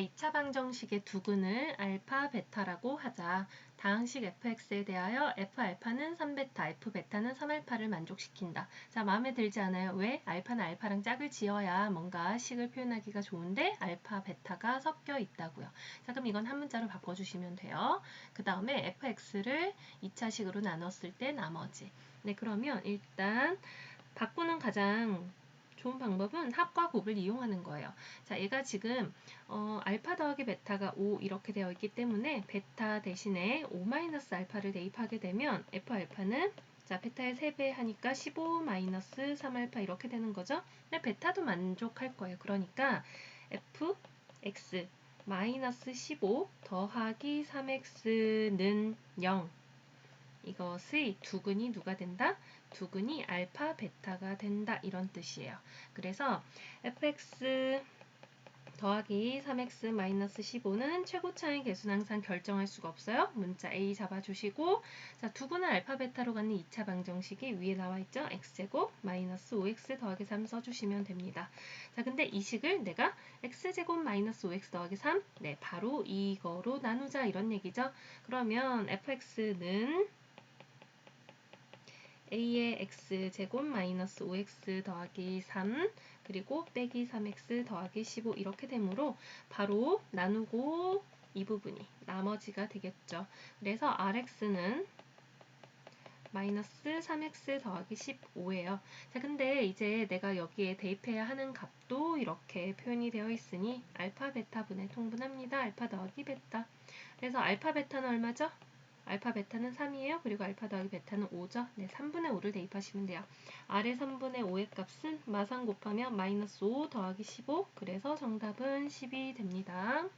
2차 방정식의 두근을 알파, 베타라고 하자. 다항식 fx에 대하여 f알파는 3베타, f베타는 3알파를 만족시킨다. 자, 마음에 들지 않아요? 왜? 알파는 알파랑 짝을 지어야 뭔가 식을 표현하기가 좋은데 알파, 베타가 섞여 있다고요. 자, 그럼 이건 한 문자로 바꿔주시면 돼요. 그 다음에 fx를 2차식으로 나눴을 때 나머지. 네, 그러면 일단 바꾸는 가장 좋은 방법은 합과 곱을 이용하는 거예요. 자, 얘가 지금 어, 알파 더하기 베타가 5 이렇게 되어 있기 때문에 베타 대신에 5 마이너스 알파를 대입하게 되면 f 알파는 자, 베타의 3배 하니까 15 마이너스 3알파 이렇게 되는 거죠. 근데 베타도 만족할 거예요. 그러니까 f x 마이너스 15 더하기 3x는 0 이것의 두근이 누가 된다? 두근이 알파, 베타가 된다. 이런 뜻이에요. 그래서 fx 더하기 3x 마이너스 15는 최고차의 개수는 항상 결정할 수가 없어요. 문자 A 잡아주시고 자 두근은 알파, 베타로 갖는 2차 방정식이 위에 나와 있죠. x제곱 마이너스 5x 더하기 3 써주시면 됩니다. 자 근데 이 식을 내가 x제곱 마이너스 5x 더하기 3 네, 바로 이거로 나누자 이런 얘기죠. 그러면 fx는 a의 x제곱 마이너스 5x 더하기 3 그리고 빼기 3x 더하기 15 이렇게 되므로 바로 나누고 이 부분이 나머지가 되겠죠. 그래서 rx는 마이너스 3x 더하기 15예요. 자, 근데 이제 내가 여기에 대입해야 하는 값도 이렇게 표현이 되어 있으니 알파, 베타 분의 통분합니다. 알파 더하기 베타. 그래서 알파, 베타는 얼마죠? 알파 베타는 3이에요. 그리고 알파 더하기 베타는 5죠. 네, 3분의 5를 대입하시면 돼요. 아래 3분의 5의 값은 마상 곱하면 마이너스 5 더하기 15. 그래서 정답은 10이 됩니다.